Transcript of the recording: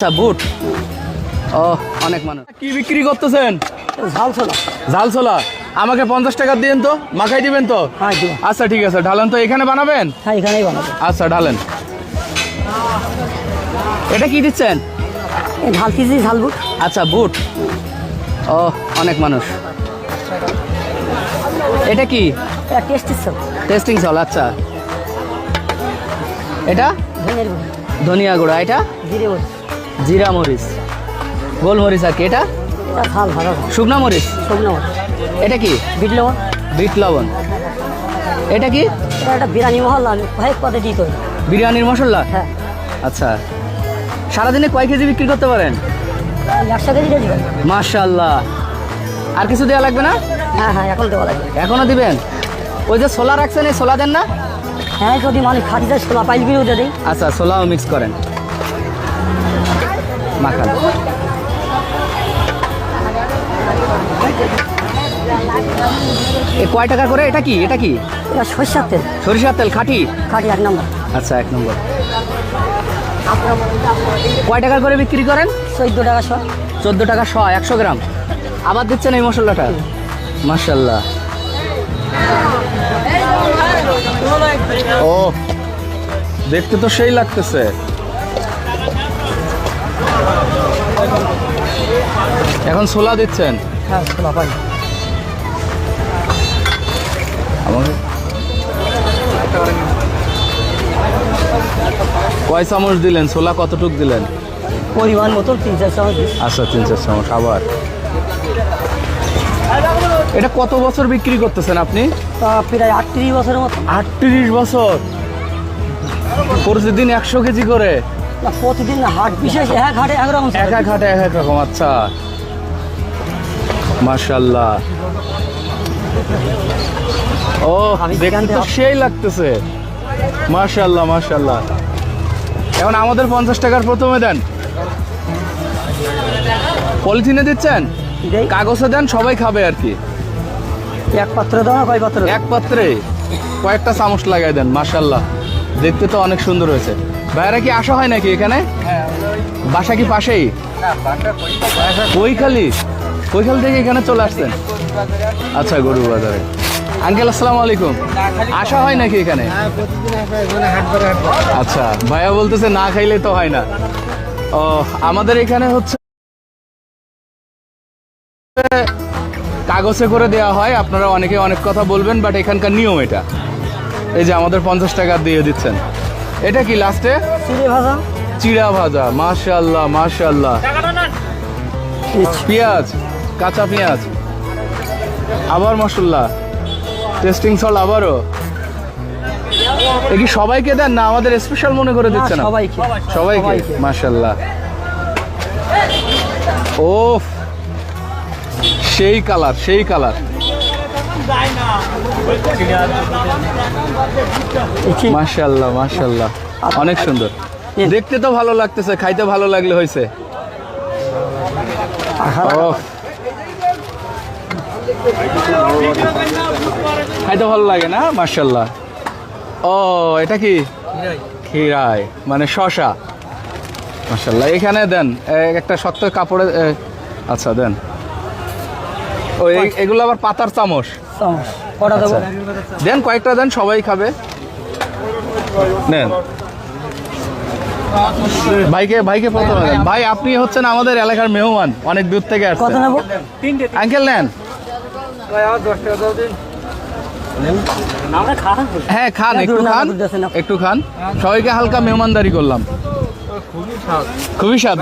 আচ্ছা বুট। ও অনেক মানুষ। কি বিক্রি করতেছেন? ঝাল ছোলা আমাকে পঞ্চাশ টাকা দিন তো মাখাই দিবেন তো? হ্যাঁ আচ্ছা ঠিক আছে ঢালেন তো এখানে বানাবেন? হ্যাঁ এখানেই বানাবো। আচ্ছা ঢালেন। এটা কি দিচ্ছেন? ঝাল কিজি ঝাল বুট? আচ্ছা বুট। ও অনেক মানুষ। এটা কি? এটা টেস্টি টেস্টিং চল আচ্ছা। এটা? ধনিয়া গুঁড়া এটা? জিরে গুঁড়ো। জিরা মরিচ। গোলমরিচ আর কি এটা? এটা শুকনা মরিচ? শুকনো মরিচ। এটা কি? বিট লবণ। বিট লবণ। এটা কি? এটা বিরিয়ানি আমি কয়েক পদে দিই করি বিরিয়ানির মশলা? হ্যাঁ। আচ্ছা। সারাদিনে কয় কেজি বিক্রি করতে পারেন? একশো কেজি দিবেন মার্শাল্লাহ আর কিছু দেওয়া লাগবে না? হ্যাঁ হ্যাঁ এখন দেওয়া লাগবে। এখনও দিবেন? ওই যে সোলা রাখছেন এই সোলা দেন না? হ্যাঁ যদি মানুষ খাটি যায় পাইল বিরু দিয়ে দিই। আচ্ছা সোলাও মিক্স করেন। মাখান কয় টাকা করে? এটা কি? এটা কি? সর্ষার তেল। সরিষার তেল খাঁটি? খাটি এক নম্বর। আচ্ছা এক নম্বর। কয় টাকা করে বিক্রি করেন? চোদ্দ টাকা সব চোদ্দ টাকা শ একশো গ্রাম। আবার দিচ্ছেন এই মশলাটা? মার্শাল্লাহ ও দেখতে তো সেই লাগতেছে। এখন ছোলা দিচ্ছেন? হ্যাঁ ছোলা পাই। আমাকে কয় চামচ দিলেন? ছোলা কতটুক দিলেন? পরিমাণ মতো তিন চার চামচ। আচ্ছা তিন চার চামচ আবার। এটা কত বছর বিক্রি করতেছেন আপনি? প্রায় আটত্রিশ বছরের মতো। আটত্রিশ বছর। প্রতিদিন একশো কেজি করে। না প্রতিদিন হাট বিশেষ এক হাটে একরকম এক এক হাটে এক এক রকম আচ্ছা। মার্শাল্লাহ ও এখান তো সেই লাগতেছে। মার্শাল্লাহ মার্শাল্লাহ এখন আমাদের পঞ্চাশ টাকার প্রথমে দেন। পলিথিনে দিচ্ছেন? কাগজে দেন সবাই খাবে আর কি। এক পাত্রে দাও কয় পাত্র? এক পাত্রে। কয়েকটা চামচ লাগাই দেন মার্শাল্লাহ দেখতে তো অনেক সুন্দর হয়েছে। ভাইরা কি আসা হয় নাকি এখানে? বাসা কি পাশেই? কৈখালি। কৈখালি থেকে এখানে চলে আসছেন? আচ্ছা গরু বাজারে। আঙ্কেল আসসালামু আলাইকুম। আসা হয় নাকি এখানে? আচ্ছা ভাইয়া বলতেছে না খাইলে তো হয় না। ও আমাদের এখানে হচ্ছে কাগজে করে দেওয়া হয় আপনারা অনেকে অনেক কথা বলবেন বাট এখানকার নিয়ম এটা। এই যে আমাদের পঞ্চাশ টাকা দিয়ে দিচ্ছেন। এটা কি লাস্টে চিড়ে ভাজা। চিড়া ভাজা মাশাল্লাহ মাশাল্লাহ পেঁয়াজ কাঁচা পেঁয়াজ। আবার মশলা টেস্টিং সল আবারও। কি সবাইকে দেন না? আমাদের স্পেশাল মনে করে দিচ্ছে না, সবাইকে। সবাইকে? সবাইকে। মাশাল্লাহ ও সেই কালার সেই কালার মাশাল্লাহ মাশাল্লাহ অনেক সুন্দর। দেখতে তো ভালো লাগতেছে খাইতে ভালো লাগলে হয়েছে খাইতে ভালো লাগে না? মার্শাল্লাহ ও এটা কি? খিরাই মানে শশা। মার্শাল্লাহ এখানে দেন একটা শক্ত কাপড়ে আচ্ছা দেন। ও এই- এগুলো আবার পাতার চামচ। চামচ। কটা দেবো? আচ্ছা। দেন কয়েকটা দেন সবাই খাবে। নেন। ভাইকে ভাইকে প্রথমে দেন ভাই আপনি হচ্ছেন আমাদের এলাকার মেহমান অনেক দূর থেকে কত আসছেন আঙ্কেল নেন। হ্যাঁ খান একটু খান। একটু খান। সবাইকে হালকা মেহমানদারি করলাম। খুবই স্বাদ।